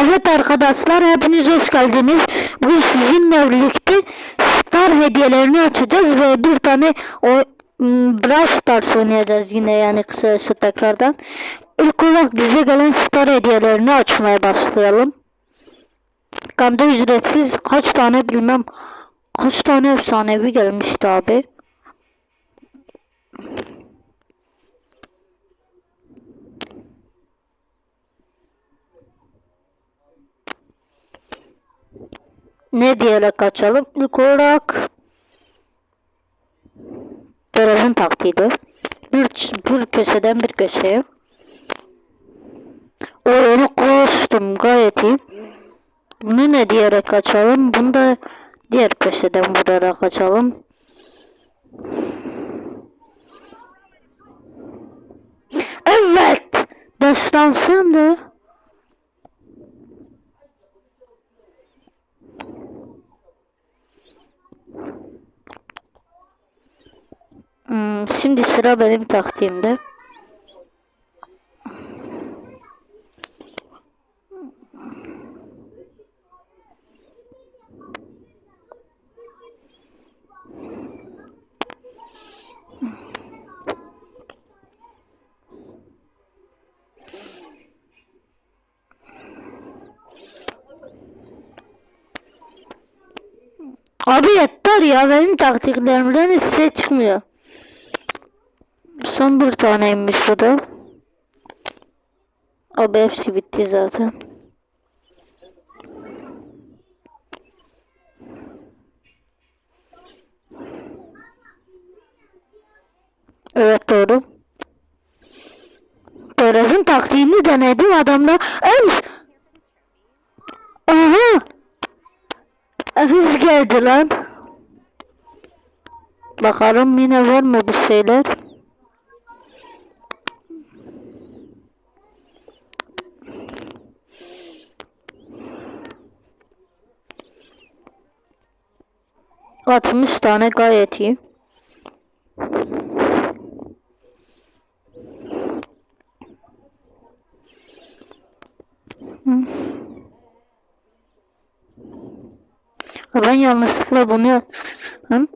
Evet arkadaşlar hepiniz hoş geldiniz. Bugün sizinle birlikte Star hediyelerini açacağız ve bir tane o m, Brawl Stars oynayacağız yine yani kısacası tekrardan. İlk olarak bize gelen Star hediyelerini açmaya başlayalım. Gamda ücretsiz kaç tane bilmem kaç tane efsanevi gelmişti abi. Ne diyerek açalım? İlk olarak Perez'in taktiğidir. Bir, bir köşeden bir köşeye. Oyunu koştum gayet iyi. Bunu ne diyerek açalım? Bunu da diğer köşeden vurarak açalım. Evet. Destansın da. Hmm, şimdi sıra benim taktiğimde. Abi yeter ya benim taktiklerimden hiçbir şey çıkmıyor. Son bir taneymiş bu da. Abi hepsi bitti zaten. Evet doğru. Perez'in taktiğini denedim adamlar. Ems! Aha! Hız geldi lan. Bakalım yine var mı bir şeyler. Altmış tane gayet iyi. Ben yanlışlıkla bunu Hı?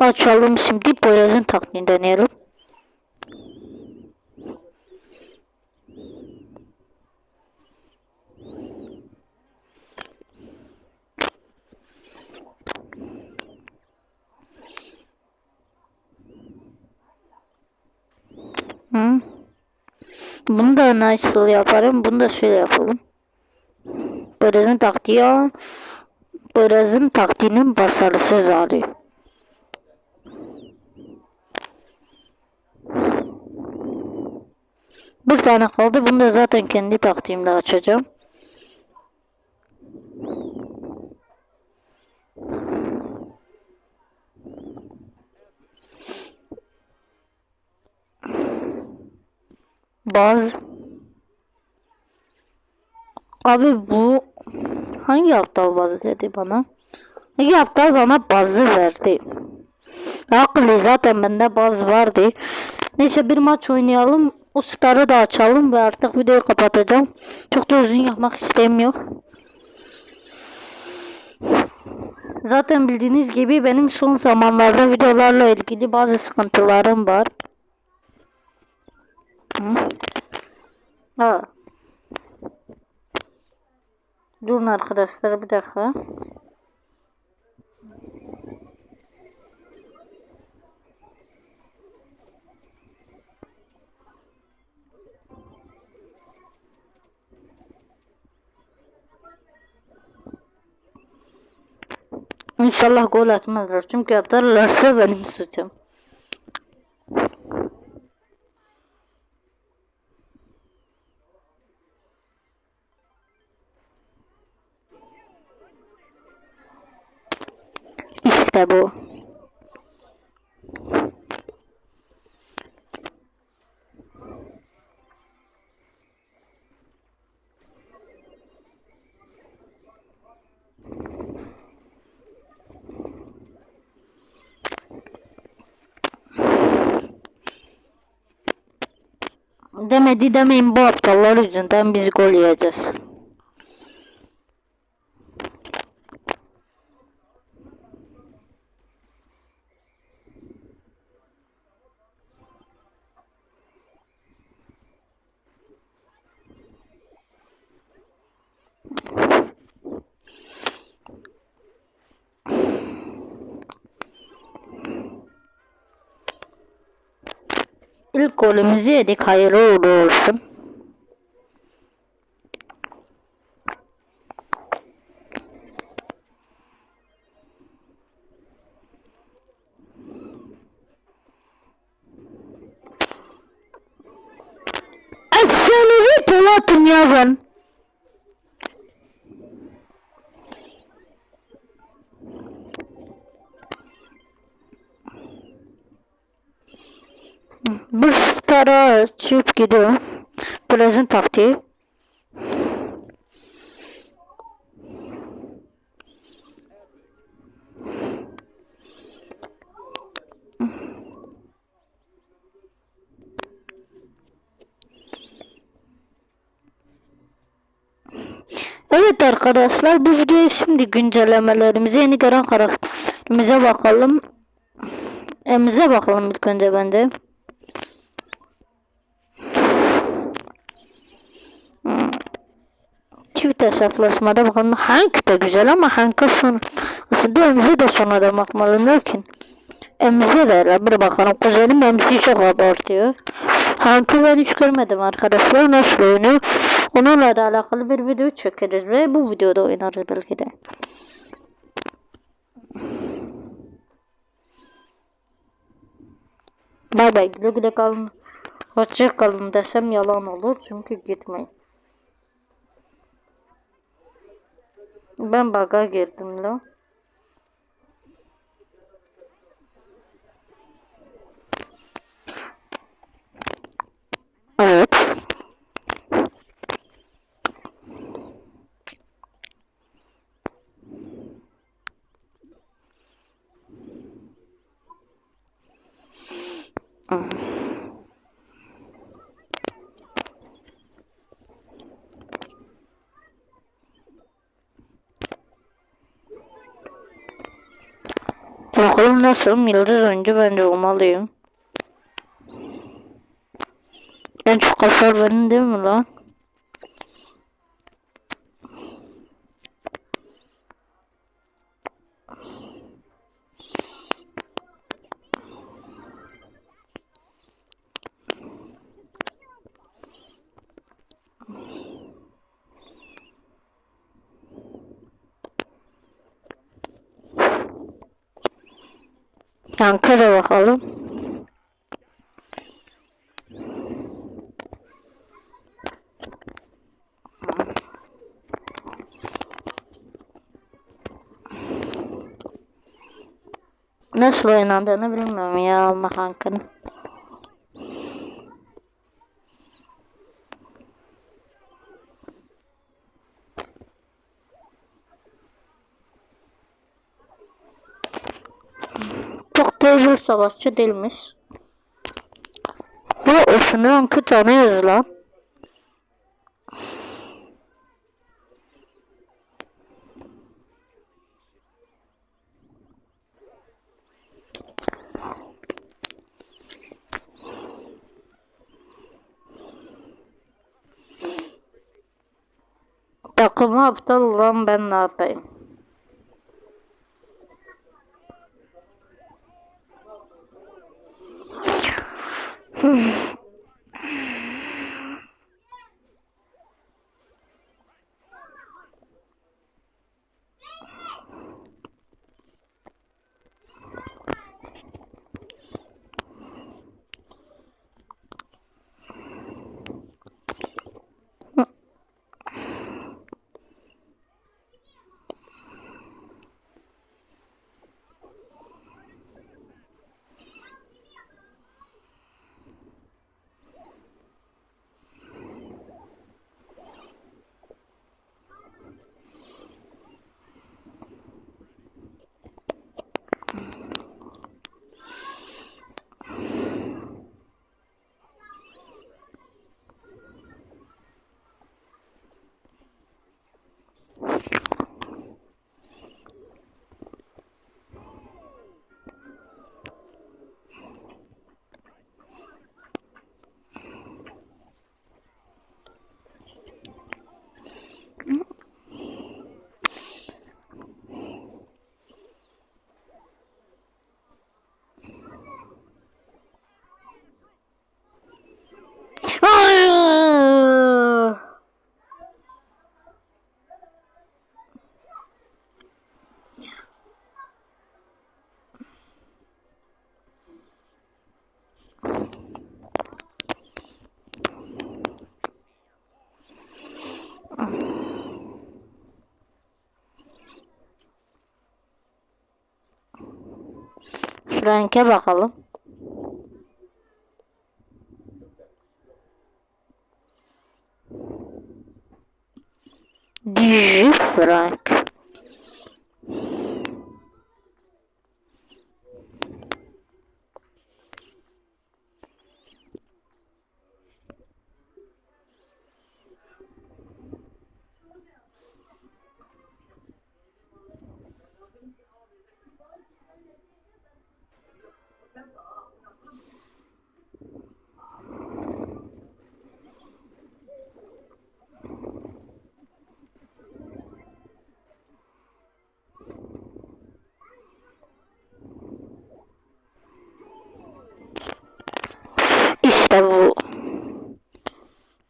Açalım şimdi Poyraz'ın taktiğini deneyelim. Hı? Bunu da nasıl yaparım? Bunu da şöyle yapalım. Poyraz'ın taktiği al. Poyraz'ın taktiğinin başarısız hali. Bir tane kaldı. Bunu da zaten kendi taktiğimle açacağım. Bazı Abi bu hangi aptal bazı dedi bana? Hangi aptal bana bazı verdi? Haklı zaten bende baz vardı. Neyse bir maç oynayalım. O starı da açalım ve artık videoyu kapatacağım. Çok da uzun yapmak istemiyorum. Zaten bildiğiniz gibi benim son zamanlarda videolarla ilgili bazı sıkıntılarım var. Hı? Ha. Durun arkadaşlar bir dakika. İnşallah gol atmazlar. Çünkü atarlarsa benim suçum. Demedi demeyin bu aptallar yüzünden biz gol yiyeceğiz. İlk golümüzü yedik. Hayırlı uğurlu olsun. Efsanevi Polat'ım ya ben. Bir stara çıkıp gidiyor. Plazın taktiği. Evet arkadaşlar bu videoyu şimdi güncellemelerimize yeni gelen karakterimize bakalım. Emize bakalım ilk önce bende. Çift hesaplaşmada bakalım. Hank de güzel ama Hank'a son aslında Emize de sonradan bakmalı lakin Emize de bir bakalım. Kuzenim Emize'yi çok abartıyor. Hank'ı ben hiç görmedim arkadaşlar. Nasıl oynuyor? Onunla da alakalı bir video çekeriz ve bu videoda oynarız belki de. Bay bay güle güle kalın. Hoşça kalın desem yalan olur çünkü gitmeyin. Ben baga girdim la. Evet. Bakalım nasıl yıldız oyuncu bence olmalıyım. En çok hasar benim değil mi lan? Yankı bakalım. Nasıl oynandığını bilmiyorum ya ama Bir savaşçı değilmiş. Bu üstüne Hank'ı tanıyoruz lan. Takımı aptal olan ben ne yapayım? Frank'e bakalım. Digi.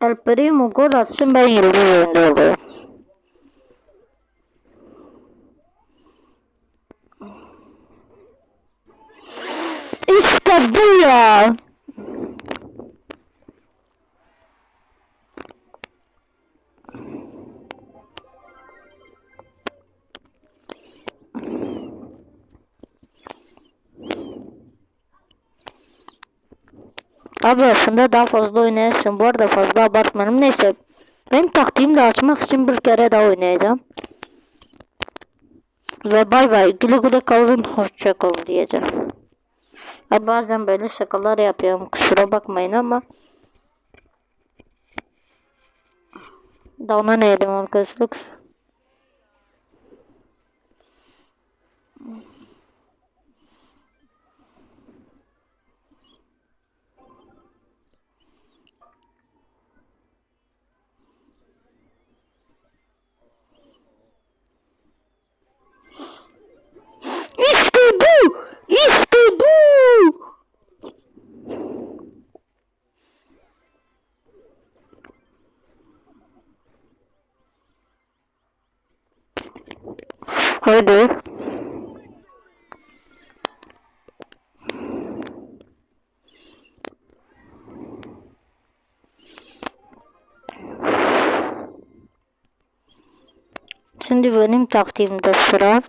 তারপরে মুকুল অষ্টম বাহিনী Abi aslında daha fazla oynayasın. Bu arada fazla abartmayalım. Neyse. Benim taktiğimi de açmak için bir kere daha oynayacağım. Ve bay bay. Güle güle kalın. Hoşça kalın diyeceğim. Abi bazen böyle şakalar yapıyorum. Kusura bakmayın ama. Daha ne yedim arkadaşlar? İşte bu! İşte bu! Hadi. Şimdi benim taktiğimde sıra.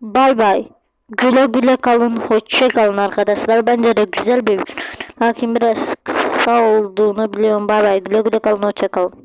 Bay bay. Güle güle kalın. Hoşça kalın arkadaşlar. Bence de güzel bir Lakin biraz kısa olduğunu biliyorum. Bay bay. Güle güle kalın. Hoşça kalın.